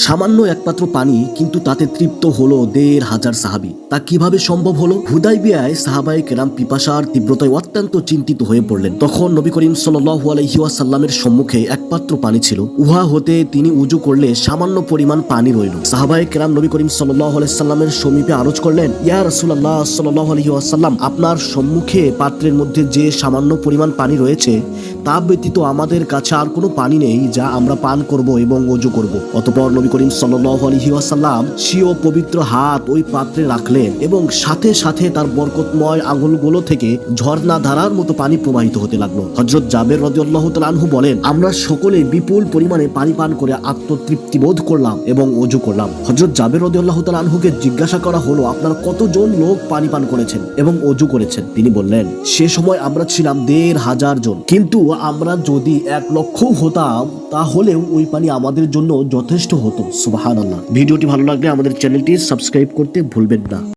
সামান্য একমাত্র পানি, কিন্তু তাতে তৃপ্ত হলো দেড় হাজার সাহাবি। তা কীভাবে সম্ভব হলো? হুদাই বিয়ায় সাহাবাই কেরাম পিপাসার তীব্রতায় অত্যন্ত চিন্তিত হয়ে পড়লেন। তখন নবী করিম সাল্লু আলহিউসাল্লামের সম্মুখে একমাত্র পানি ছিল। উহা হতে তিনি উজু করলে সামান্য পরিমাণ পানি রইল। সাহাবাই কেরাম নবী করিম সাল্লাহ আলাইসাল্লামের সমীপে আরজ করলেন, ইয়া রসুল্লাহ সাল্লাহ আলহিউসাল্লাম আপনার সম্মুখে পাত্রের মধ্যে যে সামান্য পরিমাণ পানি রয়েছে, তা ব্যতীত আমাদের কাছে আর কোনো পানি নেই যা আমরা পান করব এবং উজু করব। অতপর নবী করিম সাল্লাহ স্বীয় পবিত্র হাত ওই পাত্রে রাখলেন এবং সাথে সাথে তার বরকতময় আঙুলগুলো থেকে ঝর্ণা ধারার মতো পানি প্রবাহিত হতে লাগল। হজরত জাবের রদিয়াল্লাহ তালহু বলেন, আমরা সকলে বিপুল পরিমাণে পানি পান করে আত্মতৃপ্তি বোধ করলাম এবং অজু করলাম। হজরত জাবের রদিয়াল্লাহ তালহুকে জিজ্ঞাসা করা হলো, আপনার কতজন লোক পানি পান করেছেন এবং অজু করেছেন? তিনি বললেন, সে সময় আমরা ছিলাম দেড় হাজার জন। কিন্তু আমরা যদি এক লক্ষ হতাম তাহলেও ওই পানি আমাদের জন্য যথেষ্ট হতো সুবাহান আল্লাহ ভিডিওটি ভালো লাগলে আমাদের চ্যানেলটি সাবস্ক্রাইব করতে ভুলবেন না।